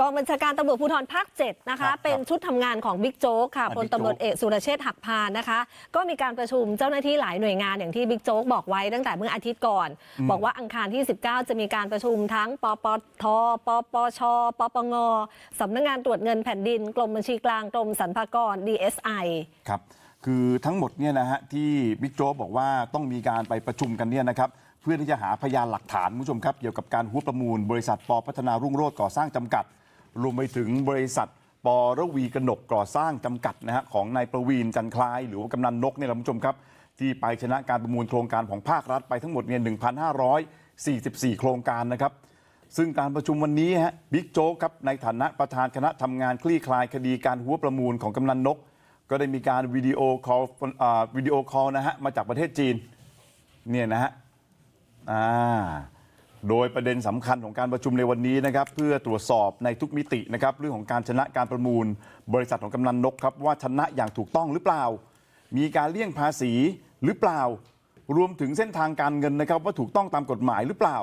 กองบัญชาการตำรวจภูธรภาค7นะครัคะ บเป็นชุดทำงานของบิ๊กโจ๊กค่ะอ่าพลตำรวจบิ๊กโจ๊กเอกสุรเชษฐ์หักพานนะคะ ก็มีการประชุมเจ้าหน้าที่หลายหน่วยงานอย่างที่บิ๊กโจ๊กบอกไว้ตั้งแต่เมื่ออาทิตย์ก่อน บอกว่าอังคารที่ 19 จะมีการประชุมทั้งปปทปปชปปงสำนักงานตรวจเงินแผ่นดิน กรมบัญชีกลางกรมสรรพากร DSI ครับ คือทั้งหมดเนี่ยนะฮะที่บิ๊กโจ๊กบอกว่าต้องมีการไปประชุมกันเนี่ยนะครับเพื่อที่จะหาพยานหลักฐานคุณผู้ชมครับ เกี่ยวกับการหัวประมูล บริษัทปพัฒนารุ่งโรจน์ก่อสร้างจำกัด รวมไปถึงบริษัทประวีกนกก่อสร้างจำกัดนะฮะของนายประวีนจันคลาย หรือว่ากำนันนกเนี่ยแหละคุณผู้ชมครับที่ไปชนะการประมูลโครงการของภาครัฐไปทั้งหมดเนี่ย1,544 โครงการนะครับ ซึ่งการประชุมวันนี้ฮะบิ๊กโจ๊กครับในฐานะประธานคณะทำงานคลี่คลายคดีการหัวประมูลของกำนันนก ก็ได้มีการวิดีโอคอลวิดีโอคอลนะฮะมาจากประเทศจีนเนี่ยนะฮะอ่า โดยประเด็นสำคัญของการประชุมในวันนี้นะครับเพื่อตรวจสอบในทุกมิตินะครับเรื่องของการชนะการประมูล บริษัทของกำนันนกครับว่าชนะอย่างถูกต้องหรือเปล่า มีการเลี่ยงภาษีหรือเปล่า รวมถึงเส้นทางการเงินนะครับว่าถูกต้องตามกฎหมายหรือเปล่า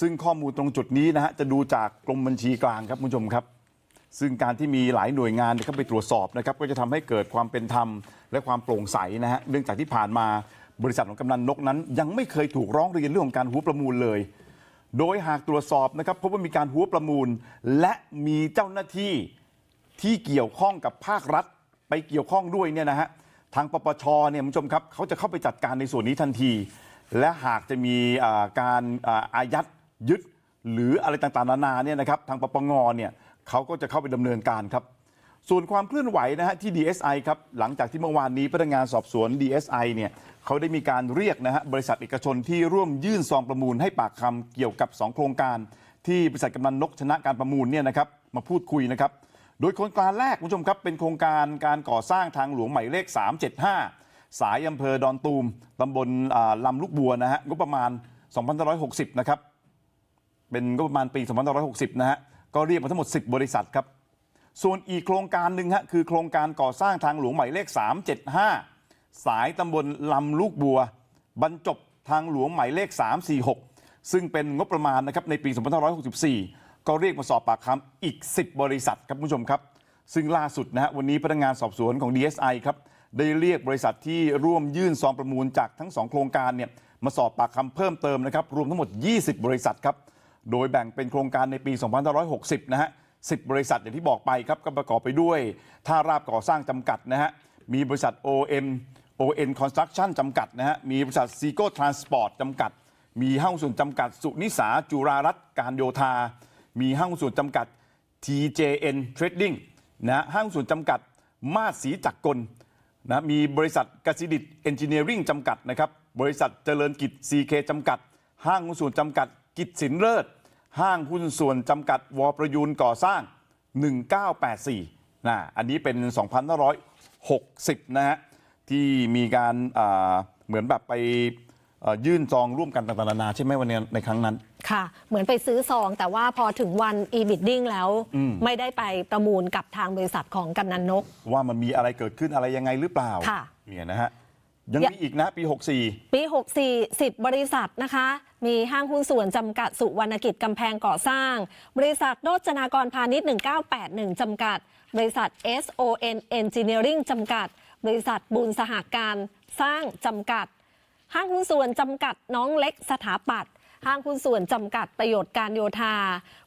ซึ่งข้อมูลตรงจุดนี้นะฮะจะดูจากกรมบัญชีกลางครับคุณผู้ชมครับ ซึ่งการที่มีหลายหน่วยงานเข้าไปตรวจสอบนะครับก็จะทำให้เกิดความเป็นธรรม และความโปร่งใสนะฮะเนื่องจากที่ผ่านมาบริษัทของกำนันนกนั้น ยังไม่เคยถูกร้องเรียนเรื่องของการหัวประมูลเลย โดยหากตรวจสอบนะครับพบว่ามีการหัวประมูล และมีเจ้าหน้าที่ที่เกี่ยวข้องกับภาครัฐ ไปเกี่ยวข้องด้วยเนี่ยนะฮะทางปปชเนี่ยคุณผู้ชมครับเขาจะเข้าไปจัดการในส่วนนี้ทันที และหากจะมีการอาอายัดยึด หรืออะไรต่างๆนานาเนี่ยนะครับทางปปงเนี่ยเขาก็จะเข้าไปดำเนินการครับส่วนความเคลื่อนไหวนะฮะที่ DSI ครับหลังจากที่เมื่อวานนี้พนักงานสอบสวน DSI เนี่ย เขาได้มีการเรียกนะฮะบริษัทเอกชนที่ร่วมยื่นซองประมูลให้ปากคำเกี่ยวกับ 2 โครงการ ที่บริษัทกำนันนกชนะการประมูลเนี่ยนะครับมาพูดคุยนะครับ โดยโครงการแรกคุณผู้ชมครับเป็นโครงการการก่อสร้างทางหลวงหมายเลข 375 สายอำเภอดอนตูมตำบลอ่าลำลูกบัวนะฮะงบประมาณ2560นะครับ เป็นงบประมาณปี 2560 นะฮะ ก็เรียกมาทั้งหมด 10 บริษัทครับ ส่วนอีกโครงการหนึ่งฮะคือโครงการก่อสร้างทางหลวงหมายเลข 375 สายตำบลลำลูกบัว บรรจบทางหลวงหมายเลข 346 ซึ่งเป็นงบประมาณนะครับในปี 2564 ก็เรียกมาสอบปากคำอีก 10 บริษัทครับคุณผู้ชมครับ ซึ่งล่าสุดนะฮะวันนี้พนักงานสอบสวนของ DSI ครับได้เรียกบริษัทที่ร่วมยื่นซองประมูลจากทั้งสองโครงการเนี่ยมาสอบปากคำเพิ่มเติมนะครับรวมทั้งหมด 20 บริษัทครับโดยแบ่งเป็นโครงการในปี 2560 นะฮะ 10 บริษัทอย่างที่บอกไปครับก็ประกอบไปด้วยท่าราบก่อสร้างจำกัดนะฮะ มีบริษัท OM ON Construction จำกัดนะฮะ มีบริษัท s e c o Transport จำกัด มีห้างส่วนจำกัดสุนิสาจุรารัตน์การโยธา มีห้างส่วนจำกัด TJN Trading นะฮะห้างส่วนจำกัดมาศรีจักรกลนะมีบริษัทกสิดิตเอนจิเนียริ่งจำกัดนะครับ บริษัทเจริญกิจ CK จำกัด ห้างหุ้นส่วนจำกัด กิจสินเลิศ ห้างหุ้นส่วนจำกัดวอประยูนก่อสร้าง 1984นะอันนี้เป็น 2560 นะฮะ ที่มีการอ่าเหมือนแบบไปเอ่อยื่นจองร่วมกันต่างๆนานาใช่ไหมวันนี้ในครั้งนั้น ค่ะ เหมือนไปซื้อซอง แต่ว่าพอถึงวัน e-bidding แล้ว ไม่ได้ไปประมูลกับทางบริษัทของกำนันนก ว่ามันมีอะไรเกิดขึ้นอะไรยังไงหรือเปล่าค่ะเนี่ยนะฮะยังมีอีกนะปี 64 ปี 64 10 บริษัทนะคะ มีห้างหุ้นส่วนจำกัดสุวรรณกิจกำแพงก่อสร้าง บริษัทโรจนากรพาณิชย์ 1981 จำกัด บริษัท SON Engineering จำกัด บริษัทบุญสหการสร้างจำกัด ห้างหุ้นส่วนจำกัดน้องเล็กสถาปัตย์ห้างหุ้นส่วนจำกัดประโยชน์การโยธา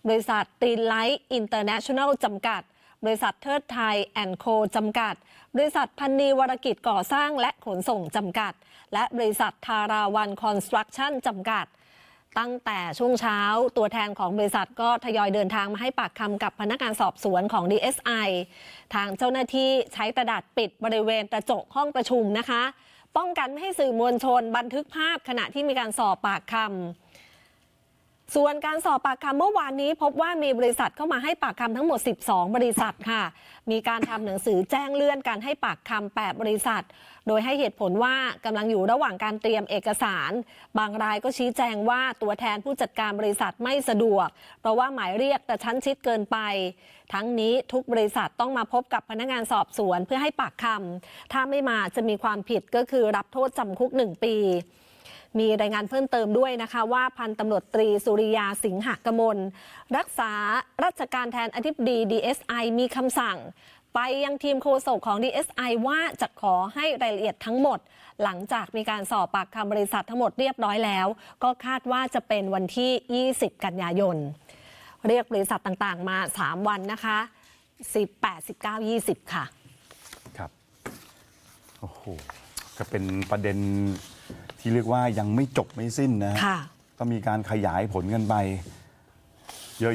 บริษัทตีนไลท์อินเตอร์เนชั่นแนลจำกัด บริษัทเทิดไทยแอนโคจำกัด บริษัทพันนีวรกิจก่อสร้างและขนส่งจำกัด และบริษัททาราวันคอนสตรักชั่นจำกัด ตั้งแต่ช่วงเช้าตัวแทนของบริษัทก็ทยอยเดินทางมาให้ปากคำกับพนักงานสอบสวนของ DSI ทางเจ้าหน้าที่ใช้กระดาษปิดบริเวณกระจกห้องประชุมนะคะ ป้องกันไม่ให้สื่อมวลชนบันทึกภาพขณะที่มีการสอบปากคำ ส่วนการสอบปากคำเมื่อวานนี้ พบว่ามีบริษัทเข้ามาให้ปากคำทั้งหมด 12 บริษัทค่ะ มีการทำหนังสือแจ้งเลื่อนการให้ปากคำ8บริษัท โดยให้เหตุผลว่ากำลังอยู่ระหว่างการเตรียมเอกสาร บางรายก็ชี้แจงว่าตัวแทนผู้จัดการบริษัทไม่สะดวก เพราะว่าหมายเรียกกระชั้นชิดเกินไป ทั้งนี้ทุกบริษัทต้องมาพบกับพนักงานสอบสวนเพื่อให้ปากคำถ้าไม่มาจะมีความผิดก็คือรับโทษจำคุก 1 ปี มีรายงานเพิ่มเติมด้วยนะคะว่าพันตำรวจตรีสุริยาสิงหกมล รักษาราชการแทนอธิบดี DSI มีคำสั่ง ไปยังทีมโฆษกของ DSI ว่าจะขอให้รายละเอียดทั้งหมด หลังจากมีการสอบปากคำบริษัททั้งหมดเรียบร้อยแล้ว ก็คาดว่าจะเป็นวันที่ 20 กันยายน เรียกบริษัทต่างๆ มา 3 วันนะคะ 18 19 20 ค่ะ ครับ โอ้โห ก็เป็นประเด็น ที่เรียกว่ายังไม่จบไม่สิ้นนะฮะค่ะก็มีการขยายผลกันไป